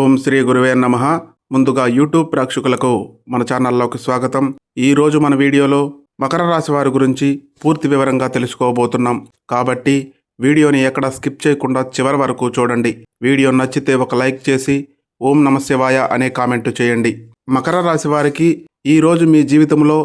ఓం శ్రీ గురువే నమ. ముందుగా యూట్యూబ్ ప్రేక్షకులకు మన ఛానల్లోకి స్వాగతం. ఈరోజు మన వీడియోలో మకర రాశి వారి గురించి పూర్తి వివరంగా తెలుసుకోబోతున్నాం. కాబట్టి వీడియోని ఎక్కడ స్కిప్ చేయకుండా చివరి వరకు చూడండి. వీడియో నచ్చితే ఒక లైక్ చేసి ఓం నమశివాయ అనే కామెంట్ చేయండి. మకర రాశి వారికి ఈరోజు మీ జీవితంలో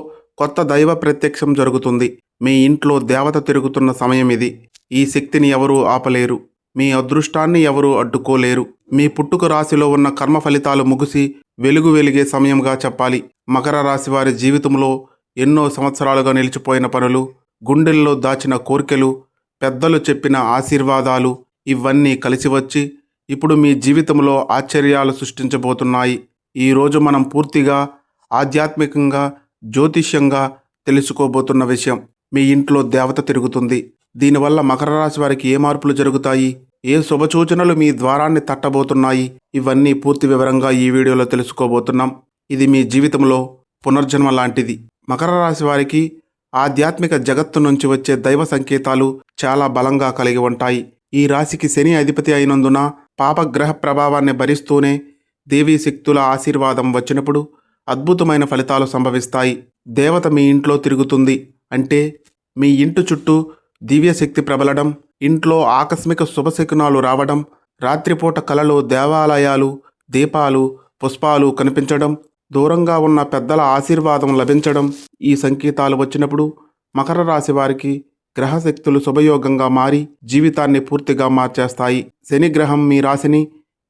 కొత్త దైవ ప్రత్యక్షం జరుగుతుంది. మీ ఇంట్లో దేవత తిరుగుతున్న సమయం ఇది. ఈ శక్తిని ఎవరూ ఆపలేరు. మీ అదృష్టాన్ని ఎవరూ అడ్డుకోలేరు. మీ పుట్టుక రాశిలో ఉన్న కర్మ ఫలితాలు ముగిసి వెలుగు వెలిగే సమయంగా చెప్పాలి. మకర రాశి వారి జీవితంలో ఎన్నో సంవత్సరాలుగా నిలిచిపోయిన పనులు గుండెల్లో దాచిన కోరికలు పెద్దలు చెప్పిన ఆశీర్వాదాలు ఇవన్నీ కలిసి వచ్చి ఇప్పుడు మీ జీవితంలో ఆశ్చర్యాలు సృష్టించబోతున్నాయి. ఈరోజు మనం పూర్తిగా ఆధ్యాత్మికంగా జ్యోతిష్యంగా తెలుసుకోబోతున్న విషయం మీ ఇంట్లో దేవత తిరుగుతుంది. దీనివల్ల మకర రాశి వారికి ఏ మార్పులు జరుగుతాయి? ఏ శుభసూచనలు మీ ద్వారాన్ని తట్టబోతున్నాయి? ఇవన్నీ పూర్తి వివరంగా ఈ వీడియోలో తెలుసుకోబోతున్నాం. ఇది మీ జీవితంలో పునర్జన్మ లాంటిది. మకర రాశి వారికి ఆధ్యాత్మిక జగత్తు నుంచి వచ్చే దైవ సంకేతాలు చాలా బలంగా కలిగి ఉంటాయి. ఈ రాశికి శని అధిపతి అయినందున పాపగ్రహ ప్రభావాన్ని భరిస్తూనే దేవీ శక్తుల ఆశీర్వాదం వచ్చినప్పుడు అద్భుతమైన ఫలితాలు సంభవిస్తాయి. దేవత మీ ఇంట్లో తిరుగుతుంది. అంటే మీ ఇంటి చుట్టూ దివ్యశక్తి ప్రబలడం ఇంట్లో ఆకస్మిక శుభశకునాలు రావడం రాత్రిపూట కలలో దేవాలయాలు దీపాలు పుష్పాలు కనిపించడం దూరంగా ఉన్న పెద్దల ఆశీర్వాదం లభించడం ఈ సంకేతాలు వచ్చినప్పుడు మకర రాశి వారికి గ్రహశక్తులు శుభయోగంగా మారి జీవితాన్ని పూర్తిగా మార్చేస్తాయి. శని గ్రహం మీ రాశిని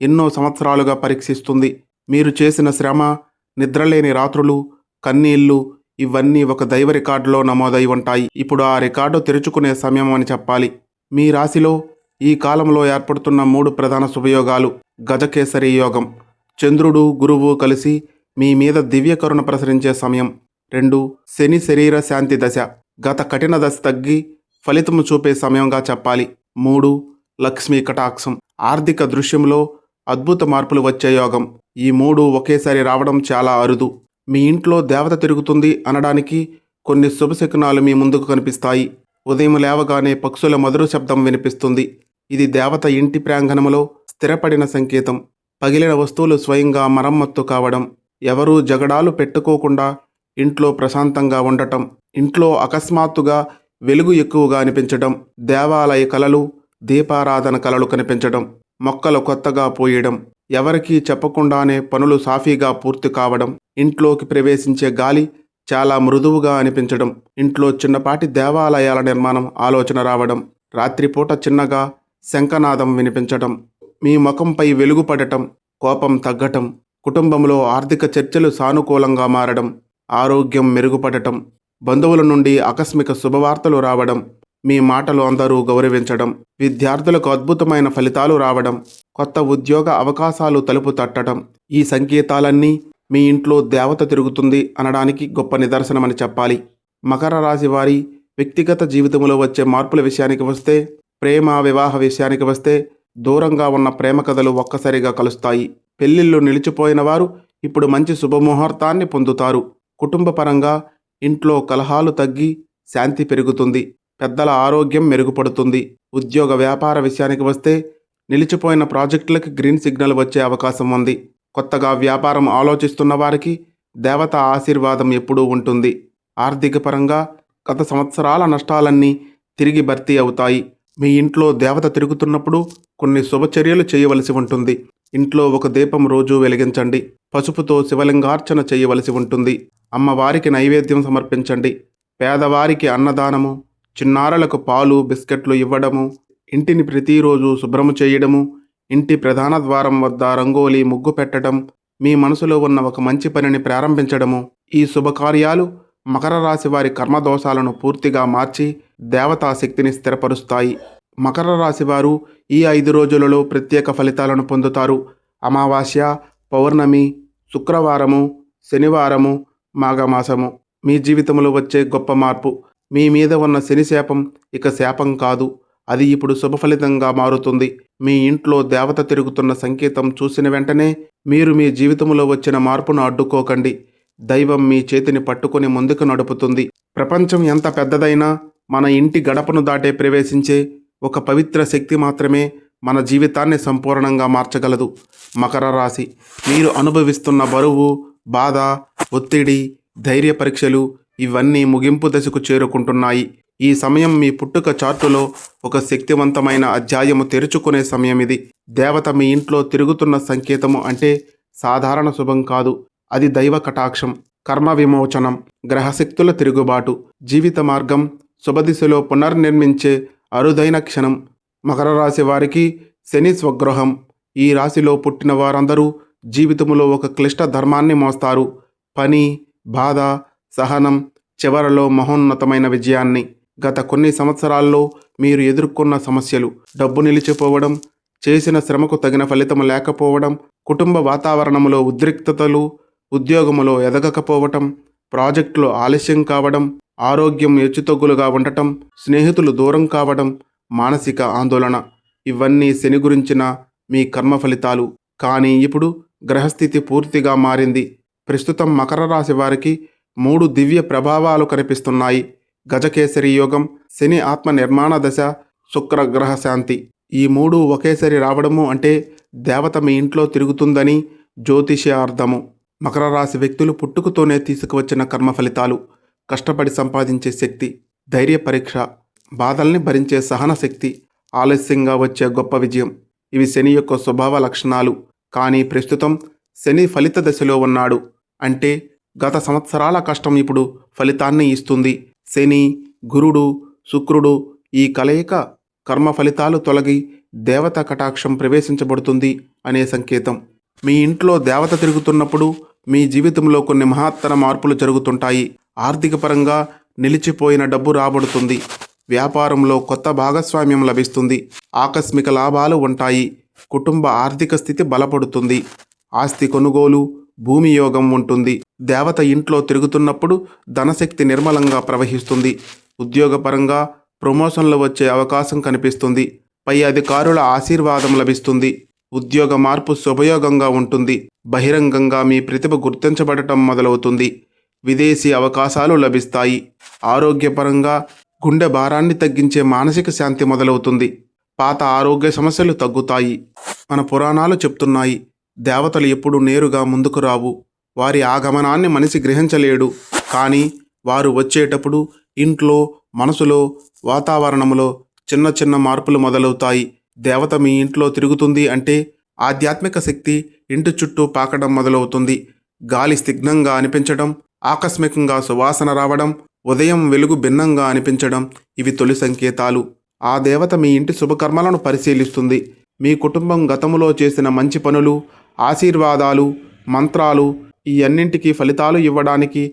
ఎన్నో సంవత్సరాలుగా పరీక్షిస్తుంది. మీరు చేసిన శ్రమ నిద్రలేని రాత్రులు కన్నీళ్ళు ఇవన్నీ ఒక దైవ రికార్డులో నమోదై ఉంటాయి. ఇప్పుడు ఆ రికార్డు తెరుచుకునే సమయం అని చెప్పాలి. మీ రాశిలో ఈ కాలంలో ఏర్పడుతున్న మూడు ప్రధాన శుభయోగాలు. గజకేసరి యోగం. చంద్రుడు గురువు కలిసి మీ మీద దివ్య కరుణ ప్రసరించే సమయం. రెండు శని శరీర శాంతి దశ. గత కఠిన దశ తగ్గి ఫలితము చూపే సమయంగా చెప్పాలి. మూడు లక్ష్మీ కటాక్షం. ఆర్థిక దృశ్యంలో అద్భుత మార్పులు వచ్చే యోగం. ఈ మూడు ఒకేసారి రావడం చాలా అరుదు. మీ ఇంట్లో దేవత తిరుగుతుంది అనడానికి కొన్ని శుభశకునాలు మీ ముందుకు కనిపిస్తాయి. ఉదయం లేవగానే పక్షుల మధుర శబ్దం వినిపిస్తుంది. ఇది దేవత ఇంటి ప్రాంగణంలో స్థిరపడిన సంకేతం. పగిలిన వస్తువులు స్వయంగా మరమ్మత్తు కావడం. ఎవరూ జగడాలు పెట్టుకోకుండా ఇంట్లో ప్రశాంతంగా ఉండటం. ఇంట్లో అకస్మాత్తుగా వెలుగు ఎక్కువగా అనిపించడం. దేవాలయ కళలు దీపారాధన కళలు కనిపించడం. మొక్కలు కొత్తగా పోయడం. ఎవరికీ చెప్పకుండానే పనులు సాఫీగా పూర్తి కావడం. ఇంట్లోకి ప్రవేశించే గాలి చాలా మృదువుగా అనిపించడం ఇంట్లో చిన్నపాటి దేవాలయాల నిర్మాణం ఆలోచన రావడం రాత్రిపూట చిన్నగా శంఖనాదం వినిపించడం మీ ముఖంపై వెలుగు పడటం కోపం తగ్గటం కుటుంబంలో ఆర్థిక చర్చలు సానుకూలంగా మారడం ఆరోగ్యం మెరుగుపడటం బంధువుల నుండి ఆకస్మిక శుభవార్తలు రావడం మీ మాటలు అందరూ గౌరవించడం విద్యార్థులకు అద్భుతమైన ఫలితాలు రావడం కొత్త ఉద్యోగ అవకాశాలు తలుపు తట్టడం ఈ సంకేతాలన్నీ మీ ఇంట్లో దేవత తిరుగుతుంది అనడానికి గొప్ప నిదర్శనమని చెప్పాలి. మకర రాశి వారి వ్యక్తిగత జీవితంలో వచ్చే మార్పుల విషయానికి వస్తే ప్రేమ వివాహ విషయానికి వస్తే దూరంగా ఉన్న ప్రేమ కథలు ఒక్కసారిగా కలుస్తాయి. పెళ్ళిళ్ళు నిలిచిపోయిన వారు ఇప్పుడు మంచి శుభముహూర్తాన్ని పొందుతారు. కుటుంబపరంగా ఇంట్లో కలహాలు తగ్గి శాంతి పెరుగుతుంది. పెద్దల ఆరోగ్యం మెరుగుపడుతుంది. ఉద్యోగ వ్యాపార విషయానికి వస్తే నిలిచిపోయిన ప్రాజెక్టులకు గ్రీన్ సిగ్నల్ వచ్చే అవకాశం ఉంది. కొత్తగా వ్యాపారం ఆలోచిస్తున్న వారికి దేవత ఆశీర్వాదం ఎప్పుడూ ఉంటుంది. ఆర్థికపరంగా గత సంవత్సరాల నష్టాలన్నీ తిరిగి భర్తీ అవుతాయి. మీ ఇంట్లో దేవత తిరుగుతున్నప్పుడు కొన్ని శుభచర్యలు చేయవలసి ఉంటుంది. ఇంట్లో ఒక దీపం రోజు వెలిగించండి. పసుపుతో శివలింగార్చన చేయవలసి ఉంటుంది. అమ్మవారికి నైవేద్యం సమర్పించండి. పేదవారికి అన్నదానము చిన్నారులకు పాలు బిస్కెట్లు ఇవ్వడము ఇంటిని ప్రతిరోజు శుభ్రము చేయడము ఇంటి ప్రధాన ద్వారం వద్ద రంగోలి ముగ్గు పెట్టడం మీ మనసులో ఉన్న ఒక మంచి పనిని ప్రారంభించడము ఈ శుభకార్యాలు మకర రాశి వారి కర్మదోషాలను పూర్తిగా మార్చి దేవతా శక్తిని స్థిరపరుస్తాయి. మకర రాశి వారు ఈ ఐదు రోజులలో ప్రత్యేక ఫలితాలను పొందుతారు. అమావాస్య పౌర్ణమి శుక్రవారము శనివారము మాఘమాసము. మీ జీవితంలో వచ్చే గొప్ప మార్పు. మీ మీద ఉన్న శని శాపం ఇక శాపం కాదు. అది ఇప్పుడు శుభ ఫలితంగా మారుతుంది. మీ ఇంట్లో దేవత తిరుగుతున్న సంకేతం చూసిన వెంటనే మీరు మీ జీవితంలో వచ్చిన మార్పును అడ్డుకోకండి. దైవం మీ చేతిని పట్టుకుని ముందుకు నడుపుతుంది. ప్రపంచం ఎంత పెద్దదైనా మన ఇంటి గడపను దాటే ప్రవేశించే ఒక పవిత్ర శక్తి మాత్రమే మన జీవితాన్ని సంపూర్ణంగా మార్చగలదు. మకర రాశి. మీరు అనుభవిస్తున్న బరువు బాధ ఒత్తిడి ధైర్య పరీక్షలు ఇవన్నీ ముగింపు దశకు చేరుకుంటున్నాయి. ఈ సమయం మీ పుట్టుక చార్టులో ఒక శక్తివంతమైన అధ్యాయము తెరుచుకునే సమయం ఇది దేవత మీ ఇంట్లో తిరుగుతున్న సంకేతము అంటే సాధారణ శుభం కాదు. అది దైవ కటాక్షం కర్మ విమోచనం గ్రహశక్తుల తిరుగుబాటు జీవిత మార్గం శుభదిశలో పునర్నిర్మించే అరుదైన క్షణం. మకర రాశి వారికి శని స్వగ్రహం. ఈ రాశిలో పుట్టిన వారందరూ జీవితములో ఒక క్లిష్ట ధర్మాన్ని మోస్తారు. పని బాధ సహనం చివరలో మహోన్నతమైన విజయాన్ని. గత కొన్ని సంవత్సరాల్లో మీరు ఎదుర్కొన్న సమస్యలు డబ్బు నిలిచిపోవడం చేసిన శ్రమకు తగిన ఫలితం లేకపోవడం కుటుంబ వాతావరణంలో ఉద్రిక్తతలు ఉద్యోగములో ఎదగకపోవటం ప్రాజెక్టులో ఆలస్యం కావడం ఆరోగ్యం హెచ్చుతగ్గులుగా ఉండటం స్నేహితులు దూరం కావడం మానసిక ఆందోళన ఇవన్నీ శని గురించిన మీ కర్మ ఫలితాలు. కానీ ఇప్పుడు గ్రహస్థితి పూర్తిగా మారింది. ప్రస్తుతం మకర రాశి వారికి మూడు దివ్య ప్రభావాలు కనిపిస్తున్నాయి. గజకేసరి యోగం శని ఆత్మ నిర్మాణ దశ శుక్ర గ్రహ శాంతి. ఈ మూడు ఒకేసారి రావడము అంటే దేవత మీ ఇంట్లో తిరుగుతుందని జ్యోతిష్య అర్థము. మకర రాశి వ్యక్తులు పుట్టుకతోనే తీసుకువచ్చిన కర్మ ఫలితాలు కష్టపడి సంపాదించే శక్తి ధైర్య పరీక్ష బాధల్ని భరించే సహన శక్తి ఆలస్యంగా వచ్చే గొప్ప విజయం. ఇవి శని యొక్క స్వభావ లక్షణాలు. కానీ ప్రస్తుతం శని ఫలిత దశలో ఉన్నాడు. అంటే గత సంవత్సరాల కష్టం ఇప్పుడు ఫలితాన్ని ఇస్తుంది. శని గురుడు శుక్రుడు ఈ కలయిక కర్మ ఫలితాలు తొలగి దేవత కటాక్షం ప్రవేశించబడుతుంది అనే సంకేతం. మీ ఇంట్లో దేవత తిరుగుతున్నప్పుడు మీ జీవితంలో కొన్ని మహత్తర మార్పులు జరుగుతుంటాయి. ఆర్థిక పరంగా నిలిచిపోయిన డబ్బు రాబడుతుంది. వ్యాపారంలో కొత్త భాగస్వామ్యం లభిస్తుంది. ఆకస్మిక లాభాలు ఉంటాయి. కుటుంబ ఆర్థిక స్థితి బలపడుతుంది. ఆస్తి కొనుగోలు భూమి యోగం ఉంటుంది. దేవత ఇంట్లో తిరుగుతున్నప్పుడు ధనశక్తి నిర్మలంగా ప్రవహిస్తుంది. ఉద్యోగపరంగా ప్రమోషన్లు వచ్చే అవకాశం కనిపిస్తుంది. పై అధికారుల ఆశీర్వాదం లభిస్తుంది. ఉద్యోగ మార్పు శుభయోగంగా ఉంటుంది. బహిరంగంగా మీ ప్రతిభ గుర్తించబడటం మొదలవుతుంది. విదేశీ అవకాశాలు లభిస్తాయి. ఆరోగ్యపరంగా గుండె భారాన్ని తగ్గించే మానసిక శాంతి మొదలవుతుంది. పాత ఆరోగ్య సమస్యలు తగ్గుతాయి. మన పురాణాలు చెప్తున్నాయి. దేవతలు ఎప్పుడు నేరుగా ముందుకు రావు. వారి ఆగమనాన్ని మనిషి గ్రహించలేడు. కానీ వారు వచ్చేటప్పుడు ఇంట్లో మనసులో వాతావరణంలో చిన్న చిన్న మార్పులు మొదలవుతాయి. దేవత మీ ఇంట్లో తిరుగుతుంది అంటే ఆధ్యాత్మిక శక్తి ఇంటి చుట్టూ పాకడం మొదలవుతుంది. గాలి స్నిగ్ధంగా అనిపించడం ఆకస్మికంగా సువాసన రావడం ఉదయం వెలుగు భిన్నంగా అనిపించడం ఇవి తొలి సంకేతాలు. ఆ దేవత మీ ఇంటి శుభకర్మలను పరిశీలిస్తుంది. మీ కుటుంబం గతములో చేసిన మంచి పనులు ఆశీర్వాదాలు మంత్రాలు ఈ అన్నింటికీ ఫలితాలు ఇవ్వడానికి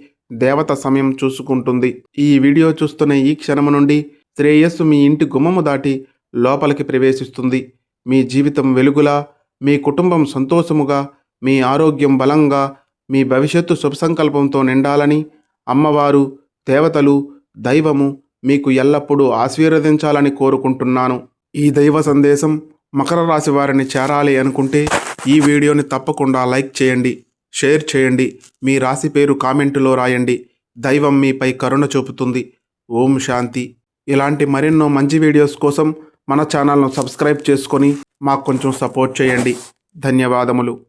దేవత సమయం చూసుకుంటుంది. ఈ వీడియో చూస్తున్న ఈ క్షణము నుండి శ్రేయస్సు మీ ఇంటి గుమ్మము దాటి లోపలికి ప్రవేశిస్తుంది. మీ జీవితం వెలుగులా మీ కుటుంబం సంతోషముగా మీ ఆరోగ్యం బలంగా మీ భవిష్యత్తు శుభ సంకల్పంతో నిండాలని అమ్మవారు దేవతలు దైవము మీకు ఎల్లప్పుడూ ఆశీర్వదించాలని కోరుకుంటున్నాను. ఈ దైవ సందేశం మకర రాశి వారిని చేరాలి అనుకుంటే ఈ వీడియోని తప్పకుండా లైక్ చేయండి షేర్ చేయండి మీ రాశి పేరు కామెంటులో రాయండి. దైవం మీపై కరుణ చూపుతుంది. ఓం శాంతి. ఇలాంటి మరెన్నో మంచి వీడియోస్ కోసం మన ఛానల్ను సబ్స్క్రైబ్ చేసుకొని మాకు కొంచెం సపోర్ట్ చేయండి. ధన్యవాదములు.